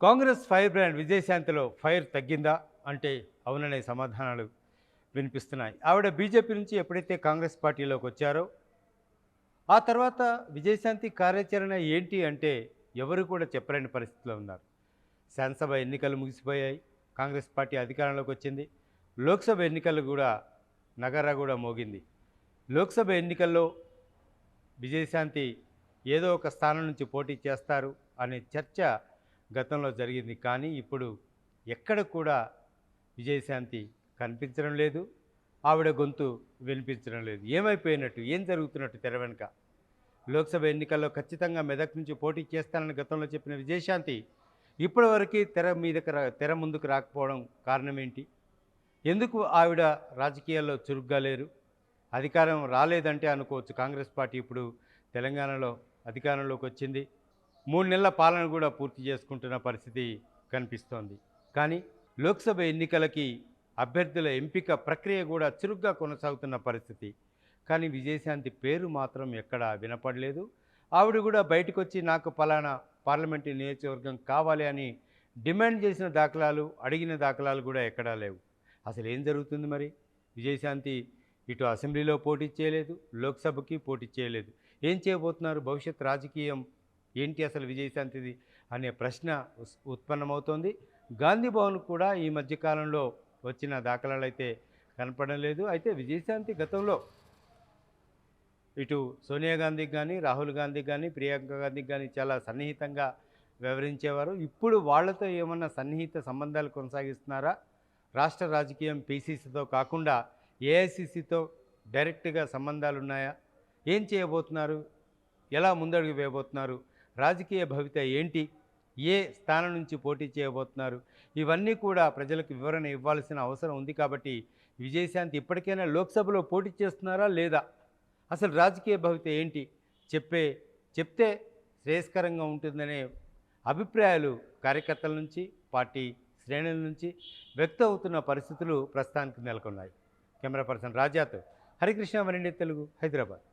Congress fire brand విజయశాంతిలో fire తగ్గిందా అంటే అవుననే సమాధానాలు వినిపిస్తున్నాయి. ఆవిడ బీజేపీ నుంచి ఎప్పుడైతే కాంగ్రెస్ పార్టీలోకి వచ్చారో ఆ తర్వాత విజయశాంతి కార్యాచరణ ఏంటి అంటే ఎవరు కూడా చెప్పలేని పరిస్థితిలో ఉన్నారు. శాసనసభ ఎన్నికలు ముగిసిపోయాయి కాంగ్రెస్ పార్టీ అధికారంలోకి వచ్చింది లోక్సభ ఎన్నికలు కూడా నగర కూడా మోగింది. లోక్సభ ఎన్నికల్లో విజయశాంతి ఏదో ఒక స్థానం నుంచి పోటీ చేస్తారు అనే చర్చ గతంలో జరిగింది. కానీ ఇప్పుడు ఎక్కడ కూడా విజయశాంతి కనిపించడం లేదు. ఆవిడ గొంతు వినిపించడం లేదు. ఏమైపోయినట్టు? ఏం జరుగుతున్నట్టు తెర వెనుక? లోక్సభ ఎన్నికల్లో ఖచ్చితంగా మెదక్ నుంచి పోటీ చేస్తానని గతంలో చెప్పిన విజయశాంతి ఇప్పటివరకు తెర మీదకి రా తెర ముందుకు రాకపోవడం కారణం ఏంటి ఎందుకు ఆవిడ రాజకీయాల్లో చురుగ్గా లేరు? అధికారం రాలేదంటే అనుకోవచ్చు. కాంగ్రెస్ పార్టీ ఇప్పుడు తెలంగాణలో అధికారంలోకి వచ్చింది. మూడు నెలల పాలన కూడా పూర్తి చేసుకుంటున్న పరిస్థితి కనిపిస్తోంది. కానీ లోక్సభ ఎన్నికలకి అభ్యర్థుల ఎంపిక ప్రక్రియ కూడా చురుగ్గా కొనసాగుతున్న పరిస్థితి. కానీ విజయశాంతి పేరు మాత్రం ఎక్కడా వినపడలేదు. ఆవిడ కూడా బయటకు వచ్చి నాకు పలానా పార్లమెంటు నియోజకవర్గం కావాలి అని డిమాండ్ చేసిన దాఖలాలు అడిగిన దాఖలాలు కూడా ఎక్కడా లేవు. అసలు ఏం జరుగుతుంది మరి? విజయశాంతి ఇటు అసెంబ్లీలో పోటీ చేయలేదు లోక్సభకి పోటీ చేయలేదు. ఏం చేయబోతున్నారు? భవిష్యత్ రాజకీయం ఏంటి అసలు విజయశాంతిది అనే ప్రశ్న ఉత్పన్నమవుతోంది. గాంధీ భవన్ కూడా ఈ మధ్యకాలంలో వచ్చిన దాఖలాలు అయితే కనపడడం లేదు అయితే విజయశాంతి గతంలో ఇటు సోనియా గాంధీకి కానీ రాహుల్ గాంధీకి కానీ ప్రియాంక గాంధీకి కానీ చాలా సన్నిహితంగా వ్యవహరించేవారు ఇప్పుడు వాళ్ళతో ఏమన్నా సన్నిహిత సంబంధాలు కొనసాగిస్తున్నారా? రాష్ట్ర రాజకీయం పీసీసీతో కాకుండా ఏఐసీసీతో డైరెక్ట్గా సంబంధాలు ఉన్నాయా ఏం చేయబోతున్నారు? ఎలా ముందడుగు వేయబోతున్నారు? రాజకీయ భవిత ఏంటి? ఏ స్థానం నుంచి పోటీ చేయబోతున్నారు? ఇవన్నీ కూడా ప్రజలకు వివరణ ఇవ్వాల్సిన అవసరం ఉంది కాబట్టి విజయశాంతి ఇప్పటికైనా లోక్సభలో పోటీ చేస్తున్నారా లేదా? అసలు రాజకీయ భవిత ఏంటి? చెప్పే చెప్తే శ్రేయస్కరంగా ఉంటుందనే అభిప్రాయాలు కార్యకర్తల నుంచి పార్టీ శ్రేణుల నుంచి వ్యక్తం అవుతున్న పరిస్థితులు ప్రస్తుతానికి నెలకొన్నాయి. కెమెరా పర్సన్ రాజాతో హరికృష్ణ వరండి తెలుగు హైదరాబాద్.